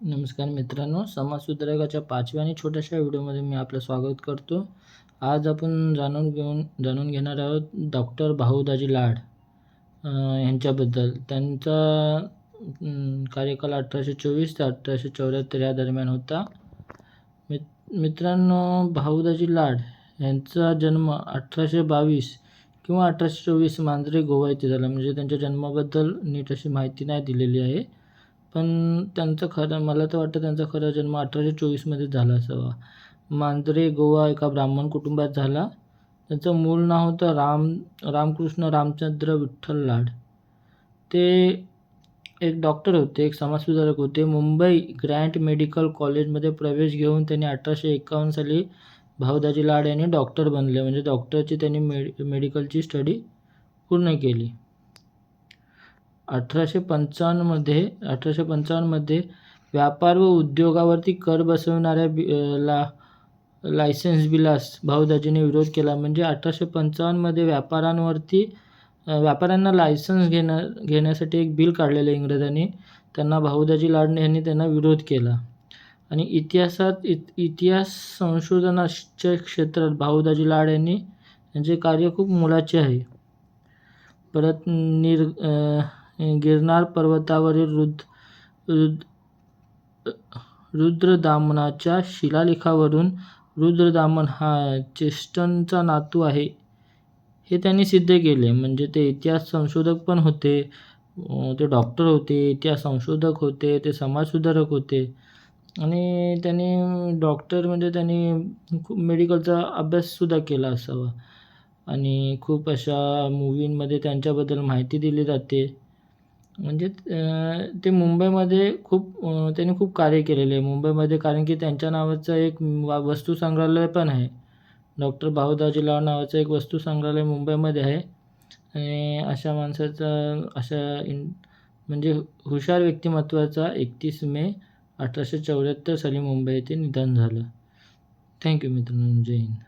नमस्कार मित्रांनो समाजसुधारकाच्या पाचव्या आणि छोट्याशा व्हिडिओमध्ये मी आपलं स्वागत करतो. आज आपण जाणून घेऊन जाणून घेणार आहोत डॉक्टर भाऊदाजी लाड यांच्याबद्दल. त्यांचा कार्यकाल अठराशे चोवीस ते अठराशे चौऱ्याहत्तर या दरम्यान होता. मित मित्रांनो भाऊदाजी लाड यांचा जन्म अठराशे बावीस किंवा अठराशे चोवीस मांजरे गोवा येथे झाला. म्हणजे त्यांच्या जन्माबद्दल नीट अशी माहिती नाही दिलेली आहे. पण त्यांचं खरं मला तर वाटतं त्यांचा खरा जन्म अठराशे चोवीसमध्येच झाला असावा. मांजरे गोवा एका ब्राह्मण कुटुंबात झाला. त्यांचं मूळ नाव होतं राम रामकृष्ण रामचंद्र विठ्ठल लाड. ते एक डॉक्टर होते एक समाजसुधारक होते. मुंबई ग्रँट मेडिकल कॉलेजमध्ये प्रवेश घेऊन त्यांनी अठराशे एकावन्न साली भाऊदाजी लाड यांनी डॉक्टर बनले. म्हणजे डॉक्टरची त्यांनी मेड मेडिकलची स्टडी पूर्ण केली. अठराशे पंचावन्नमध्ये अठराशे पंचावन्नमध्ये व्यापार व उद्योगावरती कर बसवणाऱ्या बि ला लायसन्स बिलास भाऊदाजीने विरोध केला. म्हणजे अठराशे पंचावन्नमध्ये व्यापाऱ्यांवरती व्यापाऱ्यांना लायसन्स घेण्या घेण्यासाठी एक बिल काढलेलं इंग्रजांनी. त्यांना भाऊदाजी लाडणे यांनी त्यांना विरोध केला. आणि इतिहासात इत इतिहास संशोधनाच्या क्षेत्रात भाऊदाजी लाड यांनी त्यांचे कार्य खूप मोलाचे आहे. परत निर गिरनार पर्वतावरील रुद्र रुद रुद्रदामनाच्या शिलालेखावरून रुद्रदामन हा चेस्टनचा नातू आहे. हे त्यांनी सिद्ध केले. म्हणजे ते इतिहास संशोधक पण होते. ते डॉक्टर होते इतिहास संशोधक होते ते समाजसुधारक होते. आणि त्यांनी डॉक्टर म्हणजे त्यांनी खूप मेडिकलचा अभ्याससुद्धा केला असावा. आणि खूप अशा मूवींमध्ये त्यांच्याबद्दल माहिती दिली जाते. म्हणजे ते मुंबईमध्ये खूप त्यांनी खूप कार्य केलेले आहे मुंबईमध्ये कारण की त्यांच्या नावाचं एक वा वस्तू संग्रहालय पण आहे. डॉक्टर भाऊदाजी लाड नावाचं एक वस्तू संग्रहालय मुंबईमध्ये आहे. आणि अशा माणसाचा अशा इन म्हणजे हुशार व्यक्तिमत्वाचा एकतीस मे अठराशे चौऱ्याहत्तर साली मुंबई येथे निधन झालं. थँक्यू मित्रांनो. जय हिंद.